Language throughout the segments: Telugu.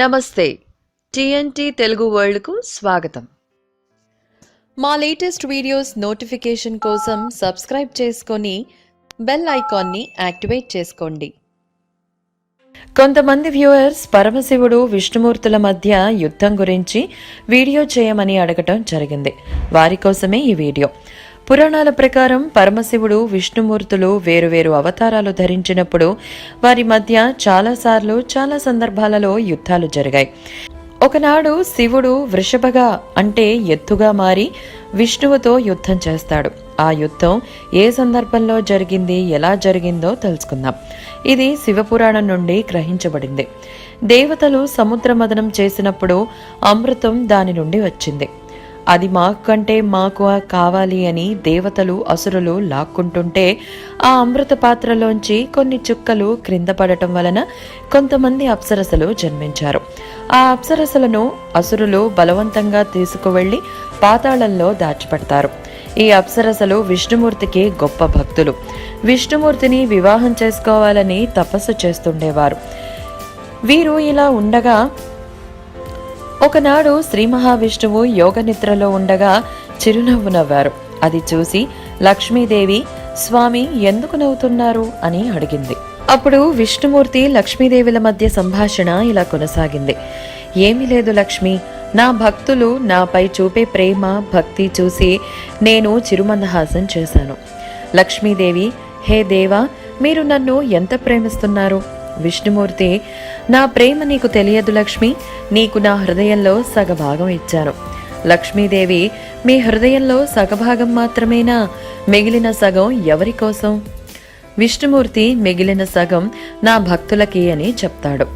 నమస్తే. టిఎన్టీ తెలుగు వరల్డ్కు స్వాగతం. మా లేటెస్ట్ వీడియోస్ నోటిఫికేషన్ కోసం సబ్స్క్రైబ్ చేసుకొని బెల్ ఐకాన్ని యాక్టివేట్ చేసుకోండి. కొంతమంది వ్యూయర్స్ పరమశివుడు విష్ణుమూర్తుల మధ్య యుద్ధం గురించి వీడియో చేయమని అడగటం జరిగింది. వారి కోసమే ఈ వీడియో. పురాణాల ప్రకారం పరమశివుడు విష్ణుమూర్తులు వేరువేరు అవతారాలు ధరించినప్పుడు వారి మధ్య చాలాసార్లు చాలా సందర్భాలలో యుద్ధాలు జరిగాయి. ఒకనాడు శివుడు వృషభగా అంటే ఎత్తుగా మారి విష్ణువుతో యుద్ధం చేస్తాడు. ఆ యుద్ధం ఏ సందర్భంలో జరిగింది ఎలా జరిగిందో తెలుసుకుందాం. ఇది శివపురాణం నుండి గ్రహించబడింది. దేవతలు సముద్ర మదనం చేసినప్పుడు అమృతం దాని నుండి వచ్చింది. అది మాకు కంటే మాకు కావాలి అని దేవతలు అసురులు లాక్కుంటుంటే ఆ అమృత పాత్రలోంచి కొన్ని చుక్కలు క్రింద పడటం వలన కొంతమంది అప్సరసలు జన్మించారు. ఆ అప్సరసలను అసురులు బలవంతంగా తీసుకువెళ్ళి పాతాళంలో దాచిపెడతారు. ఈ అప్సరసలు విష్ణుమూర్తికి గొప్ప భక్తులు. విష్ణుమూర్తిని వివాహం చేసుకోవాలని తపస్సు చేస్తుండేవారు. వీరు ఇలా ఉండగా ఒకనాడు శ్రీ మహావిష్ణువు యోగ నిద్రలో ఉండగా చిరునవ్వు నవ్వారు. అది చూసి లక్ష్మీదేవి స్వామి ఎందుకు నవ్వుతున్నారు? అని అడిగింది. అప్పుడు విష్ణుమూర్తి లక్ష్మీదేవిల మధ్య సంభాషణ ఇలా కొనసాగింది. ఏమీ లేదు లక్ష్మి నా భక్తులు నాపై చూపే ప్రేమ భక్తి చూసి నేను చిరుమందహాసం చేశాను. లక్ష్మీదేవి హే దేవా మీరు నన్ను ఎంత ప్రేమిస్తున్నారు? విష్ణుమూర్తి నా ప్రేమ నీకు తెలియదు లక్ష్మి నీకు నా హృదయంలో సగభాగం ఇచ్చాను. లక్ష్మీదేవి మీ హృదయంలో సగభాగం మాత్రమేనా? మిగిలిన సగం ఎవరి కోసం? విష్ణుమూర్తి మిగిలిన సగం నా భక్తులకి అని చెప్తాడు.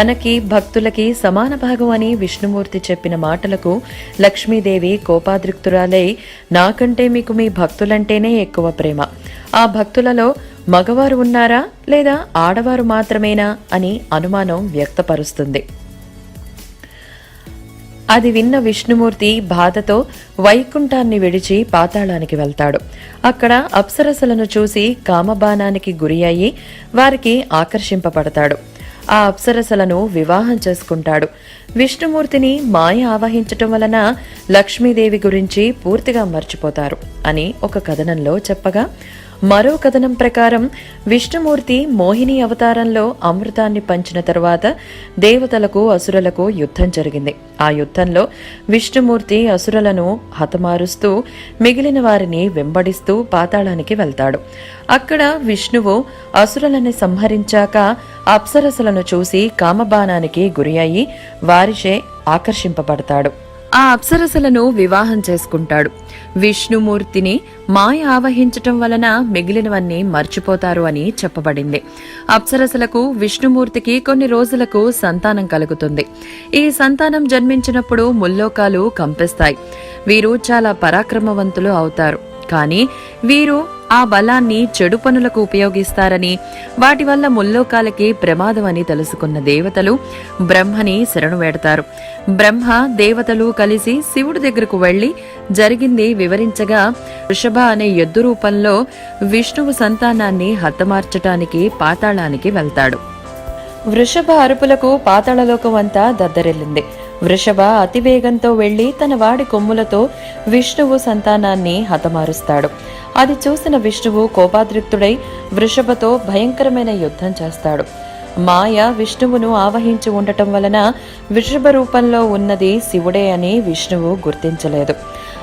తనకి భక్తులకి సమాన భాగం అని విష్ణుమూర్తి చెప్పిన మాటలకు లక్ష్మీదేవి కోపాదృక్తురాలై నాకంటే మీకు మీ భక్తులంటేనే ఎక్కువ ప్రేమ. ఆ భక్తులలో మగవారు ఉన్నారా లేదా ఆడవారు మాత్రమేనా అని అనుమానం వ్యక్తపరుస్తుంది. అది విన్న విష్ణుమూర్తి బాధతో వైకుంఠాన్ని విడిచి పాతాళానికి వెళ్తాడు. అక్కడ అప్సరసలను చూసి కామబాణానికి గురి అయ్యి వారికి ఆకర్షింపబడతాడు. ఆ అప్సరసలను వివాహం చేసుకుంటాడు. విష్ణుమూర్తిని మాయ ఆవహించటం వలన లక్ష్మీదేవి గురించి పూర్తిగా మర్చిపోతారు అని ఒక కథనంలో చెప్పగా మరో కథనం ప్రకారం విష్ణుమూర్తి మోహిని అవతారంలో అమృతాన్ని పంచిన తరువాత దేవతలకు అసురులకు యుద్ధం జరిగింది. ఆ యుద్ధంలో విష్ణుమూర్తి అసురులను హతమారుస్తూ మిగిలిన వారిని వెంబడిస్తూ పాతాళానికి వెళ్తాడు. అక్కడ విష్ణువు అసురులను సంహరించాక అప్సరసలను చూసి కామబాణానికి గురి అయి వారిచే ఆకర్షింపబడతాడు. ఆ అప్సరసలను వివాహం చేసుకుంటాడు. విష్ణుమూర్తిని మాయ ఆవహించటం వలన మిగిలినవన్నీ మర్చిపోతారు అని చెప్పబడింది. అప్సరసలకు విష్ణుమూర్తికి కొన్ని రోజులకు సంతానం కలుగుతుంది. ఈ సంతానం జన్మించినప్పుడు ముల్లోకాలు కంపిస్తాయి. వీరు చాలా పరాక్రమవంతులు అవుతారు. కానీ వీరు ఆ బలాన్ని చెడు పనులకు ఉపయోగిస్తారని వాటి వల్ల ముల్లోకాలకి ప్రమాదం అని తెలుసుకున్న దేవతలు బ్రహ్మని శరణు వేడతారు. బ్రహ్మ దేవతలు కలిసి శివుడి దగ్గరకు వెళ్ళి జరిగింది వివరించగా వృషభ అనే ఎద్దు రూపంలో విష్ణువు సంతానాన్ని హతమార్చటానికి పాతాళానికి వెళ్తాడు. వృషభ అరుపులకు పాతాళలోకం అంతా దద్దరిల్లింది. వృషభ అతివేగంతో వెళ్ళి తన వాడి కొమ్ములతో విష్ణువు సంతానాన్ని హతమారుస్తాడు. అది చూసిన విష్ణువు కోపాదృక్తుడై వృషభతో భయంకరమైన యుద్ధం చేస్తాడు. మాయ విష్ణువును ఆవహించి ఉండటం వలన వృషభ రూపంలో ఉన్నది శివుడే అని విష్ణువు గుర్తించలేదు.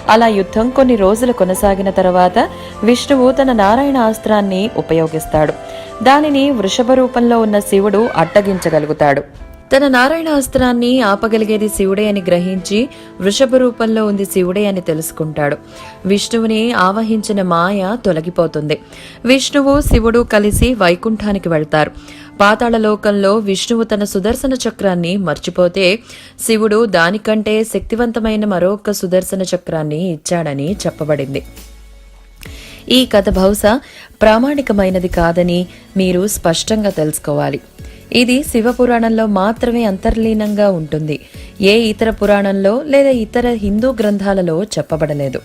అలా యుద్ధం కొన్ని రోజులు కొనసాగిన తర్వాత విష్ణువు తన నారాయణ అస్త్రాన్ని ఉపయోగిస్తాడు. దానిని వృషభ రూపంలో ఉన్న శివుడు అడ్డగించగలుగుతాడు తన నారాయణ అస్త్రాన్ని ఆపగలిగేది శివుడే అని గ్రహించి వృషభ రూపంలో ఉంది శివుడే అని తెలుసుకుంటాడు. విష్ణువుని ఆవహించిన మాయ తొలగిపోతుంది. విష్ణువు శివుడు కలిసి వైకుంఠానికి వెళ్తారు. పాతాళలోకంలో విష్ణువు తన సుదర్శన చక్రాన్ని మర్చిపోతే శివుడు దానికంటే శక్తివంతమైన మరొక సుదర్శన చక్రాన్ని ఇచ్చాడని చెప్పబడింది. ఈ కథ బహుశా ప్రామాణికమైనది కాదని మీరు స్పష్టంగా తెలుసుకోవాలి. ఇది శివపురాణంలో మాత్రమే అంతర్లీనంగా ఉంటుంది. ఏ ఇతర పురాణంలో లేదా ఇతర హిందూ గ్రంథాలలో చెప్పబడలేదు.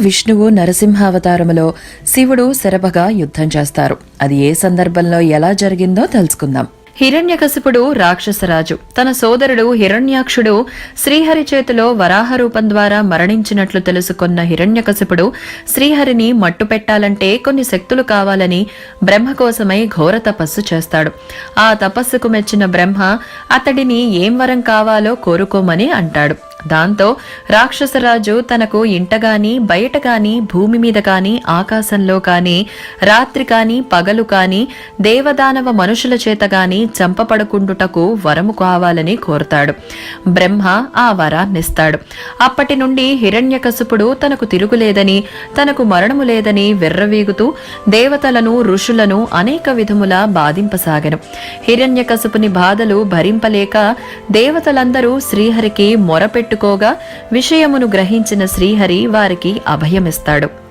విష్ణువు నరసింహావతారములో శివుడు శరభగా యుద్ధం చేస్తారు. అది ఏ సందర్భంలో ఎలా జరిగిందో తెలుసుకుందాం. హిరణ్యకశిపుడు రాక్షసరాజు. తన సోదరుడు హిరణ్యాక్షుడు శ్రీహరి చేతిలో వరాహ రూపం ద్వారా మరణించినట్లు తెలుసుకున్న హిరణ్యకశిపుడు శ్రీహరిని మట్టు పెట్టాలంటే కొన్ని శక్తులు కావాలని బ్రహ్మ కోసమై ఘోర తపస్సు చేస్తాడు. ఆ తపస్సుకు మెచ్చిన బ్రహ్మ అతడిని ఏం వరం కావాలో కోరుకోమని అంటాడు. దాంతో రాక్షసరాజు తనకు ఇంటగాని బయట గాని భూమి మీద కాని ఆకాశంలో కాని రాత్రి కాని పగలు కాని దేవదానవ మనుషుల చేత గాని చంపపడకుండుటకు వరము కావాలని కోరుతాడు. బ్రహ్మ ఆ వరాన్నిస్తాడు అప్పటి నుండి హిరణ్యకశిపుడు తనకు తిరుగులేదని తనకు మరణము లేదని వెర్రవీగుతూ దేవతలను ఋషులను అనేక విధముల బాధింపసాగను. హిరణ్యకశిపుని బాధలు భరింపలేక దేవతలందరూ శ్రీహరికి మొరపెట్టు మొరపెట్టుకోగా విషయమును గ్రహించిన శ్రీహరి వారికి అభయమిస్తాడు.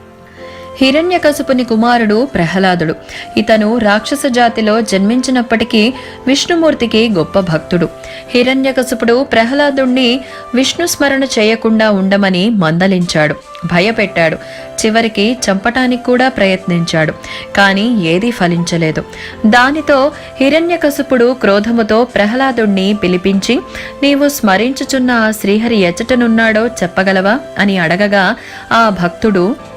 హిరణ్యకశుపుని కుమారుడు ప్రహ్లాదుడు. ఇతను రాక్షస జాతిలో జన్మించినప్పటికీ విష్ణుమూర్తికి గొప్ప భక్తుడు. హిరణ్యకశుపుడు ప్రహ్లాదుణ్ణి విష్ణు స్మరణ చేయకుండా ఉండమని మందలించాడు. భయపెట్టాడు. చివరికి చంపటానికి కూడా ప్రయత్నించాడు. కానీ ఏదీ ఫలించలేదు. దానితో హిరణ్యకశుపుడు క్రోధముతో ప్రహ్లాదుణ్ణి పిలిపించి నీవు స్మరించుచున్న ఆ శ్రీహరి ఎచ్చటనున్నాడో చెప్పగలవా? అని అడగగా ఆ భక్తుడు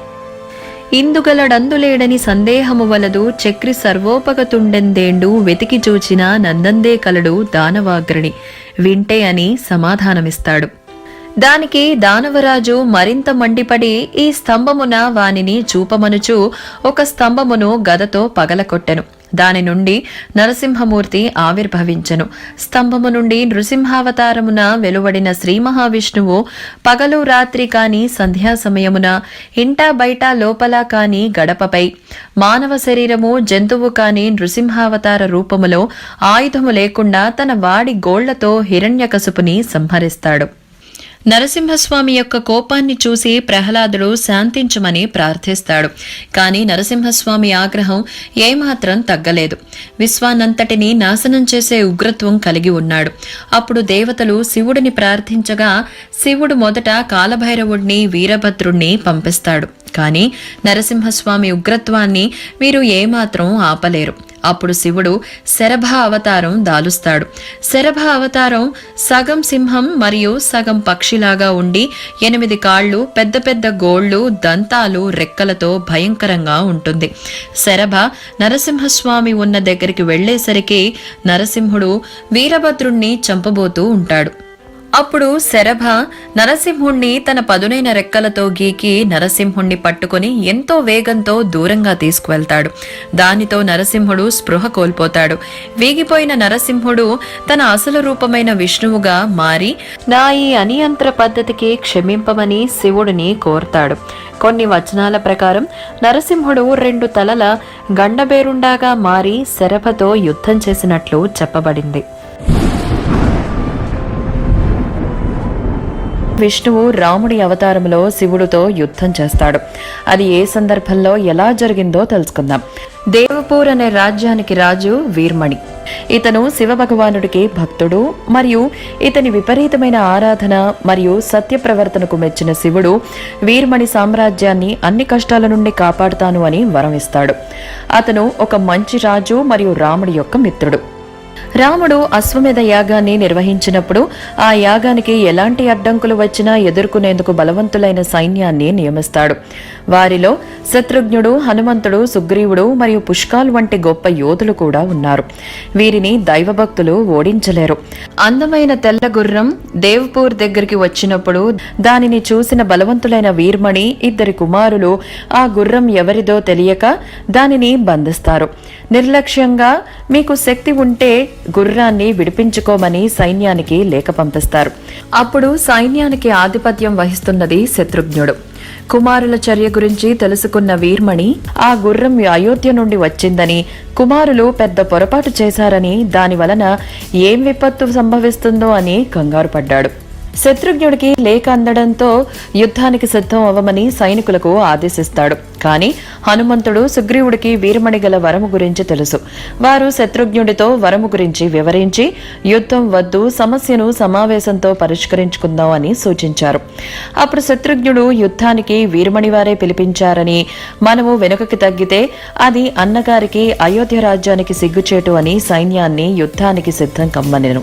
ఇందుగలడందులేడని సందేహము వలదు చక్రి సర్వోపగతుండెందేండు వెతికి చూచిన నందందే కలడు దానవాగ్రణి. వింటే అని సమాధానమిస్తాడు. దానికి దానవరాజు మరింత మండిపడి ఈ స్తంభమున వానిని చూపమనుచు ఒక స్తంభమును గదతో పగలకొట్టెను. దాని నుండి నరసింహమూర్తి ఆవిర్భవించెను. స్తంభము నుండి నృసింహావతారమున వెలువడిన శ్రీ మహావిష్ణువు పగలు రాత్రి కాని సంధ్యా సమయమున ఇంటా బయట లోపల కాని గడపపై మానవ శరీరము జంతువు కాని నృసింహావతార రూపములో ఆయుధము లేకుండా తన వాడి గోళ్ళతో హిరణ్యకశుపుని సంహరిస్తాడు. నరసింహస్వామి యొక్క కోపాన్ని చూసి ప్రహ్లాదుడు శాంతించమని ప్రార్థిస్తాడు. కానీ నరసింహస్వామి ఆగ్రహం ఏమాత్రం తగ్గలేదు. విశ్వానంతటిని నాశనం చేసే ఉగ్రత్వం కలిగి ఉన్నాడు. అప్పుడు దేవతలు శివుడిని ప్రార్థించగా శివుడు మొదట కాలభైరవుడిని వీరభద్రుణ్ణి పంపిస్తాడు. కానీ నరసింహస్వామి ఉగ్రత్వాన్ని మీరు ఏమాత్రం ఆపలేరు. అప్పుడు శివుడు శరభ అవతారం దాలుస్తాడు. శరభ అవతారం సగం సింహం మరియు సగం పక్షిలాగా ఉండి ఎనిమిది కాళ్ళు పెద్ద పెద్ద గోళ్ళు దంతాలు రెక్కలతో భయంకరంగా ఉంటుంది. శరభ నరసింహస్వామి ఉన్న దగ్గరికి వెళ్ళేసరికి నరసింహుడు వీరభద్రుణ్ణి చంపబోతూ ఉంటాడు. అప్పుడు శరభ నరసింహుణ్ణి తన పదునైన రెక్కలతో గీకి నరసింహుణ్ణి పట్టుకొని ఎంతో వేగంతో దూరంగా తీసుకువెళ్తాడు. దానితో నరసింహుడు స్పృహ కోల్పోతాడు. వీగిపోయిన నరసింహుడు తన అసలు రూపమైన విష్ణువుగా మారి నా ఈ అనియంత్ర పద్ధతికి క్షమింపమని శివుడిని కోరుతాడు. కొన్ని వచనాల ప్రకారం నరసింహుడు రెండు తలల గండబేరుండాగా మారి శరభతో యుద్ధం చేసినట్లు చెప్పబడింది. విష్ణువు రాముడి అవతారంలో శివుడితో యుద్ధం చేస్తాడు. అది ఏ సందర్భంలో ఎలా జరిగిందో తెలుసుకుందాం. దేవపూర్ అనే రాజ్యానికి రాజు వీర్మణి. ఇతను శివభగవానుడికి భక్తుడు మరియు ఇతని విపరీతమైన ఆరాధన మరియు సత్య ప్రవర్తనకు మెచ్చిన శివుడు వీర్మణి సామ్రాజ్యాన్ని అన్ని కష్టాల నుండి కాపాడుతాను అని వరం ఇస్తాడు. అతను ఒక మంచి రాజు మరియు రాముడి యొక్క మిత్రుడు. రాముడు అశ్వమేధ యాగాన్ని నిర్వహించినప్పుడు ఆ యాగానికి ఎలాంటి అడ్డంకులు వచ్చినా ఎదుర్కొనేందుకు బలవంతులైన సైన్యాన్ని నియమిస్తాడు. వారిలో శత్రుఘ్నుడు హనుమంతుడు సుగ్రీవుడు మరియు పుష్కాల్ వంటి గొప్ప యోధులు కూడా ఉన్నారు. వీరిని దైవభక్తులు ఓడించలేరు. అందమైన తెల్ల గుర్రం దేవ్పూర్ దగ్గరికి వచ్చినప్పుడు దానిని చూసిన బలవంతులైన వీర్మణి ఇద్దరి కుమారులు ఆ గుర్రం ఎవరిదో తెలియక దానిని బంధిస్తారు. నిర్లక్ష్యంగా మీకు శక్తి ఉంటే గుర్రాన్ని విడిపించుకోమని సైన్యానికి లేఖ పంపిస్తారు. అప్పుడు సైన్యానికి ఆధిపత్యం వహిస్తున్నది శత్రుఘ్నుడు. కుమారుల చర్య గురించి తెలుసుకున్న వీర్మణి ఆ గుర్రం అయోధ్య నుండి వచ్చిందని కుమారులు పెద్ద పొరపాటు చేశారని దాని వలన ఏం విపత్తు సంభవిస్తుందో అని కంగారు పడ్డాడు. శత్రుఘ్నుడికి లేఖ అందడంతో యుద్ధానికి సిద్ధం అవ్వమని సైనికులకు ఆదేశిస్తాడు. కానీ హనుమంతుడు సుగ్రీవుడికి వీరమణి గల వరము గురించి తెలుసు. వారు శత్రుఘ్నుడితో వరము గురించి వివరించి యుద్ధం వద్దు సమస్యను సమావేశంతో పరిష్కరించుకుందాం అని సూచించారు. అప్పుడు శత్రుఘ్నుడు యుద్ధానికి వీరమణి వారే పిలిపించారని మనము వెనుకకి తగ్గితే అది అన్నగారికి అయోధ్య రాజ్యానికి సిగ్గుచేటు అని సైన్యాన్ని యుద్ధానికి సిద్ధం కమ్మనెను.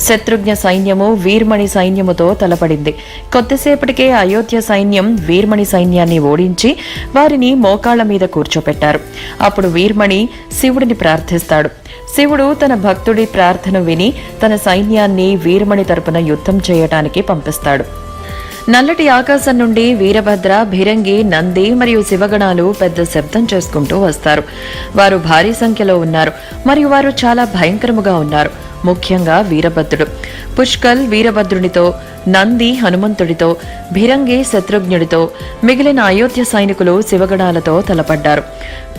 శత్రుఘ్న సైన్యము వీర్మణి సైన్యముతో తలపడింది. కొద్దిసేపటికే అయోధ్య సైన్యం వీర్మణి సైన్యాన్ని ఓడించి వారు వారిని మోకాళ్ళ మీద కూర్చోపెట్టారు. అప్పుడు వీర్మణి శివుడిని ప్రార్థిస్తాడు. శివుడు తన భక్తుడి ప్రార్థన విని తన సైన్యాన్ని వీర్మణి తరపున యుద్ధం చేయటానికి పంపిస్తాడు. నల్లటి ఆకాశం నుండి వీరభద్ర భిరంగి నంది మరియు శివగణాలు పెద్ద శబ్దం చేసుకుంటూ వస్తారు. వారు భారీ సంఖ్యలో ఉన్నారు. మరియు వారు చాలా భయంకరముగా ఉన్నారు. ముఖ్యంగా వీరభద్రుడు. పుష్కల్ వీరభద్రునితో నంది హనుమంతుడితో భిరంగి శత్రుఘ్నుడితో మిగిలిన అయోధ్య సైనికులు శివగడాలతో తలపడ్డారు.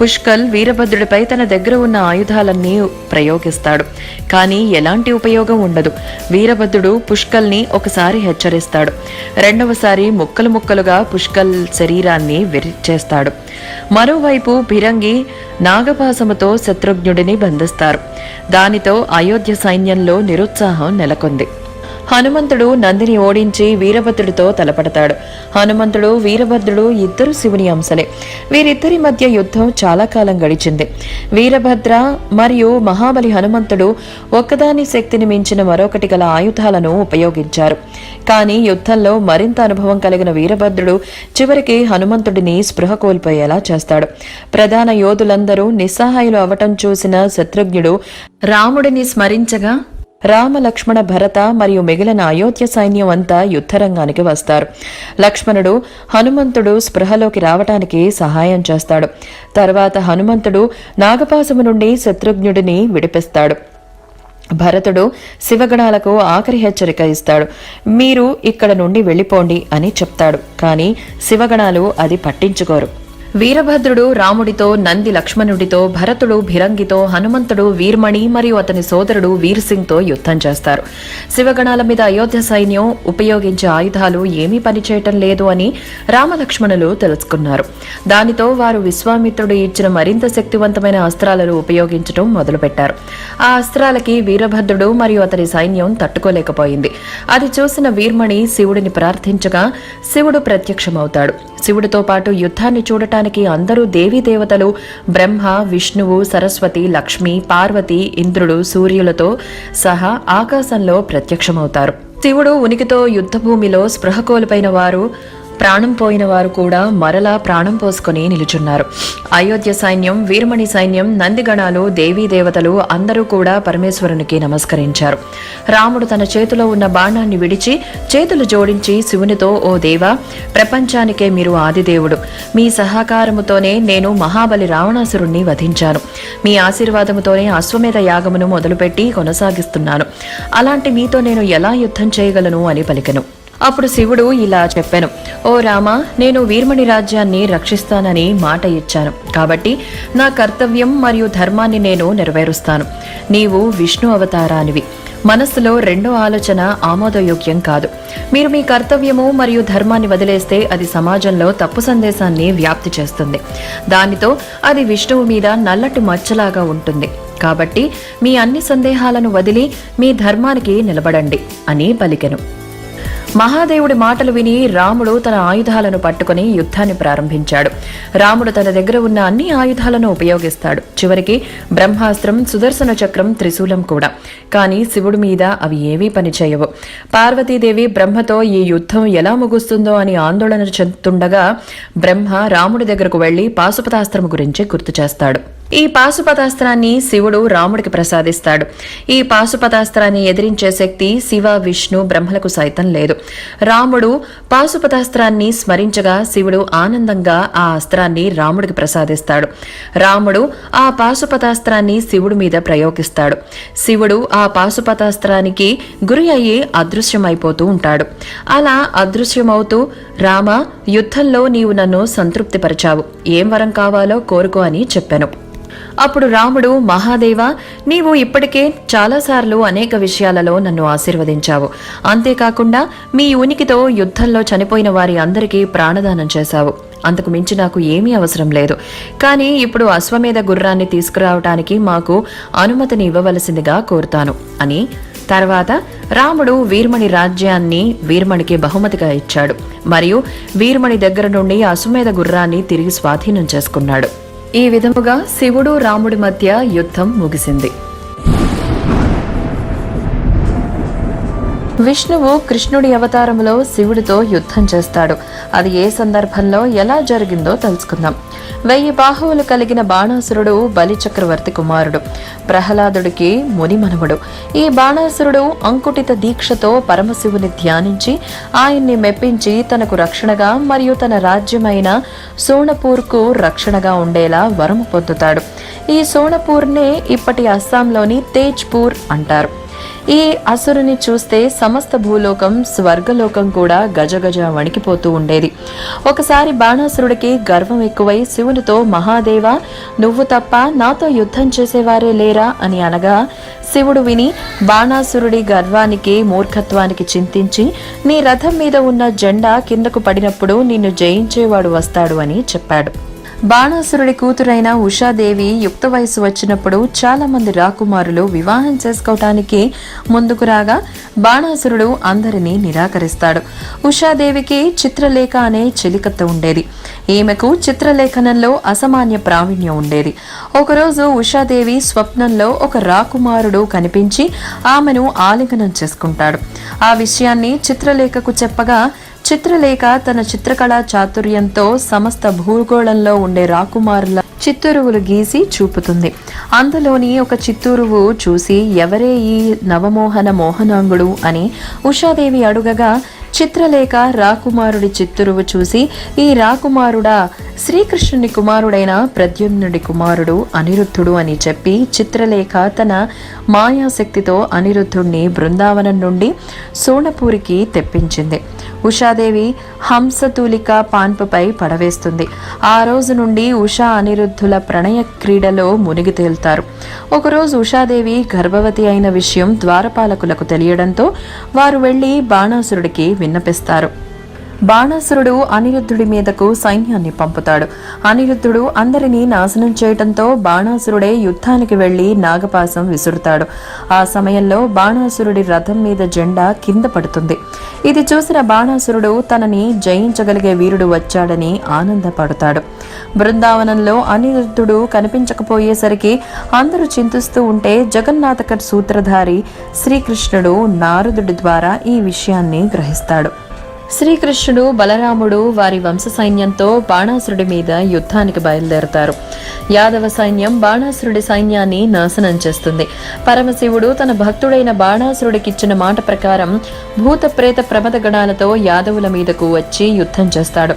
పుష్కల్ వీరభద్రుడిపై తన దగ్గర ఉన్న ఆయుధాలన్నీ ప్రయోగిస్తాడు. కానీ ఎలాంటి ఉపయోగం ఉండదు. వీరభద్రుడు పుష్కల్ని ఒకసారి హెచ్చరిస్తాడు. రెండవసారి ముక్కలు ముక్కలుగా పుష్కల్ శరీరాన్ని విరిచేస్తాడు. మరోవైపు భిరంగి నాగపాసముతో శత్రుఘ్నుడిని బంధిస్తారు. దానితో అయోధ్య సైన్యంలో నిరుత్సాహం నెలకొంది. హనుమంతుడు నందిని ఓడించి వీరభద్రుడితో తలపడతాడు. హనుమంతుడు వీరభద్రుడు ఇద్దరు శివుని అంశలే. వీరిద్దరి మధ్య యుద్ధం చాలా కాలం గడిచింది. వీరభద్ర మరియు మహాబలి హనుమంతుడు ఒక్కదాని శక్తిని మించిన మరొకటి గల ఆయుధాలను ఉపయోగించారు. కానీ యుద్ధంలో మరింత అనుభవం కలిగిన వీరభద్రుడు చివరికి హనుమంతుడిని స్పృహ కోల్పోయేలా చేస్తాడు. ప్రధాన యోధులందరూ నిస్సహాయులు అవటం చూసిన శత్రుఘ్నుడు రాముడిని స్మరించగా రామ లక్ష్మణ భరత మరియు మిగిలిన అయోధ్య సైన్యం అంతా యుద్ధరంగానికి వస్తారు. లక్ష్మణుడు హనుమంతుడు స్పృహలోకి రావటానికి సహాయం చేస్తాడు. తర్వాత హనుమంతుడు నాగపాసము నుండి శత్రుఘ్నుడిని విడిపిస్తాడు. భరతుడు శివగణాలకు ఆఖరి హెచ్చరిక ఇస్తాడు. మీరు ఇక్కడ నుండి వెళ్ళిపోండి అని చెప్తాడు. కానీ శివగణాలు అది పట్టించుకోరు. వీరభద్రుడు రాముడితో నంది లక్ష్మణుడితో భరతుడు భిరంగితో హనుమంతుడు వీర్మణి మరియు అతని సోదరుడు వీర్సింగ్తో యుద్ధం చేస్తారు. శివగణాల మీద అయోధ్య సైన్యం ఉపయోగించే ఆయుధాలు ఏమీ పనిచేయటం లేదు అని రామలక్ష్మణులు తెలుసుకున్నారు. దానితో వారు విశ్వామిత్రుడు ఇచ్చిన మరింత శక్తివంతమైన అస్త్రాలను ఉపయోగించడం మొదలుపెట్టారు. ఆ అస్త్రాలకి వీరభద్రుడు మరియు అతని సైన్యం తట్టుకోలేకపోయింది. అది చూసిన వీర్మణి శివుడిని ప్రార్థించగా శివుడు ప్రత్యక్షమవుతాడు. శివుడితో పాటు యుద్ధాన్ని చూడటానికి అందరూ దేవీ దేవతలు బ్రహ్మ విష్ణువు సరస్వతి లక్ష్మి పార్వతి ఇంద్రుడు సూర్యులతో సహా ఆకాశంలో ప్రత్యక్షమవుతారు. శివుడు ఉనికితో యుద్ధభూమిలో స్పృహ కోల్పోయిన వారు ప్రాణం పోయిన వారు కూడా మరలా ప్రాణం పోసుకొని నిలుచున్నారు. అయోధ్య సైన్యం వీరమణి సైన్యం నందిగణాలు దేవీ దేవతలు అందరూ కూడా పరమేశ్వరునికి నమస్కరించారు. రాముడు తన చేతిలో ఉన్న బాణాన్ని విడిచి చేతులు జోడించి శివునితో ఓ దేవా ప్రపంచానికే మీరు ఆదిదేవుడు. మీ సహకారముతోనే నేను మహాబలి రావణాసురుణ్ణి వధించాను. మీ ఆశీర్వాదముతోనే అశ్వమేధ యాగమును మొదలుపెట్టి కొనసాగిస్తున్నాను. అలాంటి మీతో నేను ఎలా యుద్ధం చేయగలను అని పలికెను. అప్పుడు శివుడు ఇలా చెప్పాను ఓ రామ నేను వీర్మణి రాజ్యాన్ని రక్షిస్తానని మాట ఇచ్చాను. కాబట్టి నా కర్తవ్యం మరియు ధర్మాన్ని నేను నెరవేరుస్తాను. నీవు విష్ణు అవతారానివి. మనస్సులో రెండో ఆలోచన ఆమోదయోగ్యం కాదు. మీరు మీ కర్తవ్యము మరియు ధర్మాన్ని వదిలేస్తే అది సమాజంలో తప్పు సందేశాన్ని వ్యాప్తి చేస్తుంది. దానితో అది విష్ణువు మీద నల్లటి మచ్చలాగా ఉంటుంది. కాబట్టి మీ అన్ని సందేహాలను వదిలి మీ ధర్మానికి నిలబడండి అని పలికెను. మహాదేవుడి మాటలు విని రాముడు తన ఆయుధాలను పట్టుకుని యుద్ధాన్ని ప్రారంభించాడు. రాముడు తన దగ్గర ఉన్న అన్ని ఆయుధాలను ఉపయోగిస్తాడు. చివరికి బ్రహ్మాస్త్రం సుదర్శన చక్రం త్రిశూలం కూడా. కానీ శివుడి మీద అవి ఏవీ పనిచేయవు పార్వతీదేవి బ్రహ్మతో ఈ యుద్ధం ఎలా ముగుస్తుందో అని ఆందోళన చెందుతుండగా బ్రహ్మ రాముడి దగ్గరకు వెళ్ళి పాశుపతాస్త్రం గురించి గుర్తు చేస్తాడు. ఈ పాశుపతాస్త్రాన్ని శివుడు రాముడికి ప్రసాదిస్తాడు. ఈ పాశుపతాస్త్రాన్ని ఎదిరించే శక్తి శివ విష్ణు బ్రహ్మలకు సైతం లేదు. రాముడు పాశుపతాస్త్రాన్ని స్మరించగా శివుడు ఆనందంగా ఆ అస్త్రాన్ని రాముడికి ప్రసాదిస్తాడు. రాముడు ఆ పాశుపతాస్త్రాన్ని శివుడి మీద ప్రయోగిస్తాడు. శివుడు ఆ పాశుపతాస్త్రానికి గురి అయ్యి అదృశ్యమైపోతూ ఉంటాడు. అలా అదృశ్యమవుతూ రామ యుద్ధంలో నీవు నన్ను సంతృప్తిపరిచావు. ఏం వరం కావాలో కోరుకో అని చెప్పాను. అప్పుడు రాముడు మహాదేవ నీవు ఇప్పటికే చాలాసార్లు అనేక విషయాలలో నన్ను ఆశీర్వదించావు. అంతేకాకుండా మీ ఉనికితో యుద్ధంలో చనిపోయిన వారి అందరికీ ప్రాణదానం చేశావు. అంతకు మించి నాకు ఏమీ అవసరం లేదు. కానీ ఇప్పుడు అశ్వమేధ గుర్రాన్ని తీసుకురావటానికి మాకు అనుమతిని ఇవ్వవలసిందిగా కోరుతాను అని. తర్వాత రాముడు వీర్మణి రాజ్యాన్ని వీర్మణికి బహుమతిగా ఇచ్చాడు. మరియు వీర్మణి దగ్గర నుండి అశ్వమేధ గుర్రాన్ని తిరిగి స్వాధీనం చేసుకున్నాడు. ఈ విధముగా శివుడు రాముడి మధ్య యుద్ధం ముగిసింది. విష్ణువు కృష్ణుడి అవతారంలో శివుడితో యుద్ధం చేస్తాడు. అది ఏ సందర్భంలో ఎలా జరిగిందో తెలుసుకుందాం. వెయ్యి బాహువులు కలిగిన బాణాసురుడు బలిచక్రవర్తి కుమారుడు. ప్రహ్లాదుడికి మునిమనవుడు ఈ బాణాసురుడు అంకుటిత దీక్షతో పరమశివుని ధ్యానించి ఆయన్ని మెప్పించి తనకు రక్షణగా మరియు తన రాజ్యమైన సోణపూర్కు రక్షణగా ఉండేలా వరము పొందుతాడు. ఈ సోణపూర్నే ఇప్పటి అస్సాంలోని తేజ్పూర్ అంటారు. ఈ అసురుని చూస్తే సమస్త భూలోకం స్వర్గలోకం కూడా గజగజ వణికిపోతూ ఉండేది. ఒకసారి బాణాసురుడికి గర్వం ఎక్కువై శివునితో మహాదేవ నువ్వు తప్ప నాతో యుద్ధం చేసేవారే లేరా? అని అనగా శివుడు విని బాణాసురుడి గర్వానికి మూర్ఖత్వానికి చింతించి నీ రథం మీద ఉన్న జెండా కిందకు పడినప్పుడు నిన్ను జయించేవాడు వస్తాడు అని చెప్పాడు. బాణాసురుడి కూతురైన ఉషాదేవి యుక్త వయసు వచ్చినప్పుడు చాలా మంది రాకుమారులు వివాహం చేసుకోవటానికి ముందుకు రాగా బాణాసురుడు అందరినీ నిరాకరిస్తాడు. ఉషాదేవికి చిత్రలేఖ అనే చెలికత్త ఉండేది. ఈమెకు చిత్రలేఖనంలో అసామాన్య ప్రావీణ్యం ఉండేది. ఒకరోజు ఉషాదేవి స్వప్నంలో ఒక రాకుమారుడు కనిపించి ఆమెను ఆలింగనం చేసుకుంటాడు. ఆ విషయాన్ని చిత్రలేఖకు చెప్పగా చిత్రలేఖ తన చిత్రకళా చాతుర్యంతో సమస్త భూగోళంలో ఉండే రాకుమారుల చిత్తూరువులు గీసి చూపుతుంది. అందులోని ఒక చిత్తూరువు చూసి ఎవరే ఈ నవమోహన మోహనాంగుడు అని ఉషాదేవి అడుగగా చిత్రలేఖ రాకుమారుడి చిత్తురువు చూసి ఈ రాకుమారుడా శ్రీకృష్ణుని కుమారుడైన ప్రద్యుమ్నుడి కుమారుడు అనిరుద్ధుడు అని చెప్పి చిత్రలేఖ తన మాయాశక్తితో అనిరుద్ధుణ్ణి బృందావనం నుండి సోనపూరికి తెప్పించింది. ఉషాదేవి హంసతూలిక పాన్పుపై పడవేస్తుంది. ఆ రోజు నుండి ఉషా అనిరుద్ధుల ప్రణయ క్రీడలో మునిగి తేలుతారు. ఒకరోజు ఉషాదేవి గర్భవతి అయిన విషయం ద్వారపాలకులకు తెలియడంతో వారు వెళ్ళి బాణాసురుడికి విన్నపిస్తారు. బాణాసురుడు అనిరుద్ధుడి మీదకు సైన్యాన్ని పంపుతాడు. అనిరుద్ధుడు అందరినీ నాశనం చేయటంతో బాణాసురుడే యుద్ధానికి వెళ్ళి నాగపాసం విసురుతాడు. ఆ సమయంలో బాణాసురుడి రథం మీద జెండా కింద పడుతుంది. ఇది చూసిన బాణాసురుడు తనని జయించగలిగే వీరుడు వచ్చాడని ఆనందపడతాడు. బృందావనంలో అనిరుద్ధుడు కనిపించకపోయేసరికి అందరూ చింతిస్తూ ఉంటే జగన్నాథక సూత్రధారి శ్రీకృష్ణుడు నారదుడి ద్వారా ఈ విషయాన్ని గ్రహిస్తాడు. శ్రీకృష్ణుడు బలరాముడు వారి వంశ సైన్యంతో బాణాసురుడి మీద యుద్ధానికి బయలుదేరతారు. యాదవ సైన్యం బాణాసురుడి సైన్యాన్ని నాశనం చేస్తుంది. పరమశివుడు తన భక్తుడైన బాణాసురుడికిచ్చిన మాట ప్రకారం భూత ప్రేత ప్రమద గణాలతో యాదవుల మీదకు వచ్చి యుద్ధం చేస్తాడు.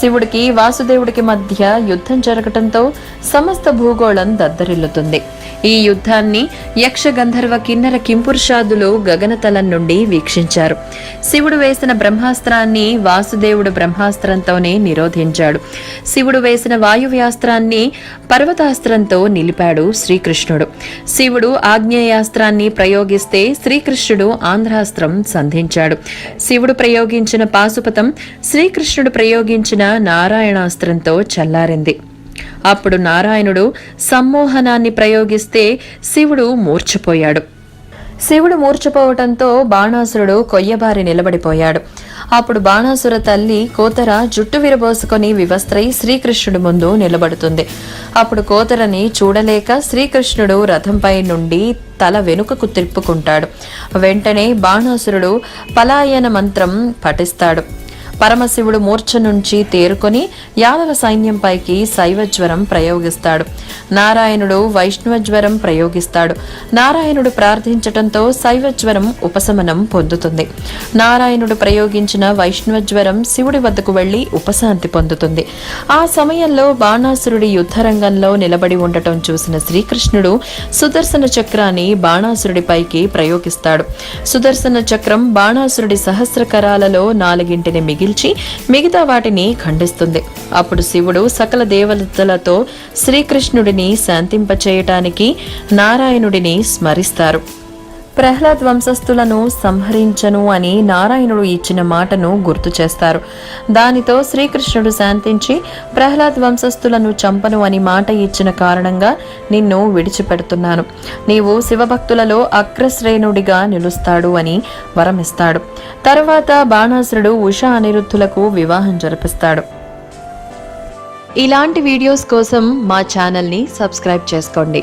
శివుడికి వాసుదేవుడికి మధ్య యుద్ధం జరగటంతో సమస్త భూగోళం దద్దరిల్లుతుంది. ఈ యుద్ధాన్ని యక్ష గంధర్వ కిన్నర కింపురుషాదులు గగనతలం నుండి వీక్షించారు. శివుడు వేసిన బ్రహ్మాస్త్రాన్ని వాసుదేవుడు బ్రహ్మాస్త్రంతోనే నిరోధించాడు. శివుడు వేసిన వాయువ్యాస్త్రాన్ని పర్వతాస్త్రంతో నిలిపాడు శ్రీకృష్ణుడు. శివుడు ఆగ్నేయాస్త్రాన్ని ప్రయోగిస్తే శ్రీకృష్ణుడు ఆంధ్రాస్త్రం సంధించాడు. శివుడు ప్రయోగించిన పాశుపతం శ్రీకృష్ణుడు ప్రయోగించిన నారాయణాస్త్రంతో చల్లారింది. అప్పుడు నారాయణుడు సమ్మోహనాన్ని ప్రయోగిస్తే శివుడు మూర్ఛపోయాడు. శివుడు మూర్ఛపోవటంతో బాణాసురుడు కొయ్యబారి నిలబడిపోయాడు. అప్పుడు బాణాసుర తల్లి కోతర జుట్టు విరబోసుకొని వివస్త్రై శ్రీకృష్ణుడి ముందు నిలబడుతుంది. అప్పుడు కోతరని చూడలేక శ్రీకృష్ణుడు రథంపై నుండి తల వెనుకకు తిప్పుకుంటాడు. వెంటనే బాణాసురుడు పలాయన మంత్రం పఠిస్తాడు. పరమశివుడు మూర్ఛ నుంచి తేరుకొని యాదవ సైన్యంపైకి శైవజ్వరం ప్రయోగిస్తాడు. నారాయణుడు వైష్ణవజ్వరం ప్రయోగిస్తాడు. నారాయణుడు ప్రార్థించటంతో శైవజ్వరం ఉపశమనం పొందుతుంది. నారాయణుడు ప్రయోగించిన వైష్ణవజ్వరం శివుడి వద్దకు వెళ్ళి ఉపశాంతి పొందుతుంది. ఆ సమయంలో బాణాసురుడి యుద్ధరంగంలో నిలబడి ఉండటం చూసిన శ్రీకృష్ణుడు సుదర్శన చక్రాన్ని బాణాసురుడిపైకి ప్రయోగిస్తాడు. సుదర్శన చక్రం బాణాసురుడి సహస్రకరాలలో నాలుగింటిని మిగిల్చి మిగతా వాటిని ఖండిస్తుంది. అప్పుడు శివుడు సకల దేవతలతో శ్రీకృష్ణుడిని శాంతింపచేయటానికి నారాయణుడిని స్మరిస్తారు. ప్రహ్లాద్ వంశస్థులను సంహరించను అని నారాయణుడు ఇచ్చిన మాటను గుర్తు చేస్తారు. దానితో శ్రీకృష్ణుడు శాంతించి ప్రహ్లాద్ వంశస్థులను చంపను అని మాట ఇచ్చిన కారణంగా నిన్ను విడిచిపెడుతున్నాను. నీవు శివభక్తులలో అగ్రశ్రేణుడిగా నిలుస్తాడు అని వరమిస్తాడు. తరువాత బాణాసురుడు ఉషా అనిరుద్ధులకు వివాహం జరిపిస్తాడు. ఇలాంటి వీడియోస్ కోసం మా ఛానల్ని సబ్స్క్రైబ్ చేసుకోండి.